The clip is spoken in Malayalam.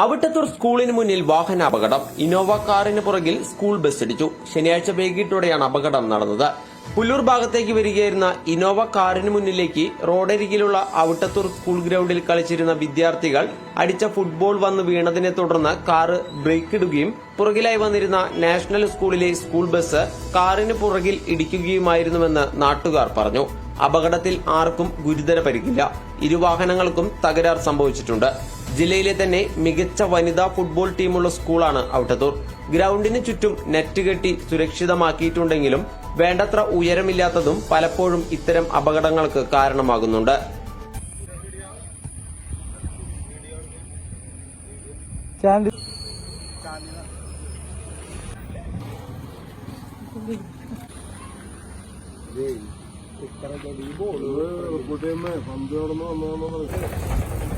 അവിട്ടത്തൂർ സ്കൂളിന് മുന്നിൽ വാഹന അപകടം ഇന്നോവ കാറിന് പുറകിൽ സ്കൂൾ ബസ് ഇടിച്ചു. ശനിയാഴ്ച വൈകിട്ടോടെയാണ് അപകടം നടന്നത്. പുല്ലൂർ ഭാഗത്തേക്ക് വരികയായിരുന്ന ഇന്നോവ കാറിന് മുന്നിലേക്ക് റോഡരികിലുള്ള അവിട്ടത്തൂർ സ്കൂൾ ഗ്രൗണ്ടിൽ കളിച്ചിരുന്ന വിദ്യാർത്ഥികൾ അടിച്ച ഫുട്ബോൾ വന്ന് വീണതിനെ തുടർന്ന് കാറ് ബ്രേക്ക് ഇടുകയും പുറകിലായി വന്നിരുന്ന നാഷണൽ സ്കൂളിലെ സ്കൂൾ ബസ് കാറിന് പുറകിൽ ഇടിക്കുകയുമായിരുന്നുവെന്ന് നാട്ടുകാർ പറഞ്ഞു. അപകടത്തിൽ ആർക്കും ഗുരുതര പരിക്കില്ല. ഇരുവാഹനങ്ങൾക്കും തകരാർ സംഭവിച്ചിട്ടുണ്ട്. ജില്ലയിലെ തന്നെ മികച്ച വനിതാ ഫുട്ബോൾ ടീമുള്ള സ്കൂളാണ് ഔട്ടത്തൂർ. ഗ്രൗണ്ടിന് ചുറ്റും നെറ്റ് കെട്ടി സുരക്ഷിതമാക്കിയിട്ടുണ്ടെങ്കിലും വേണ്ടത്ര ഉയരമില്ലാത്തതും പലപ്പോഴും ഇത്തരം അപകടങ്ങൾക്ക് കാരണമാകുന്നുണ്ട്. ചാൻഡ് കുട്ടിയമ്മ പന്ത് വന്നതെന്ന് വന്നു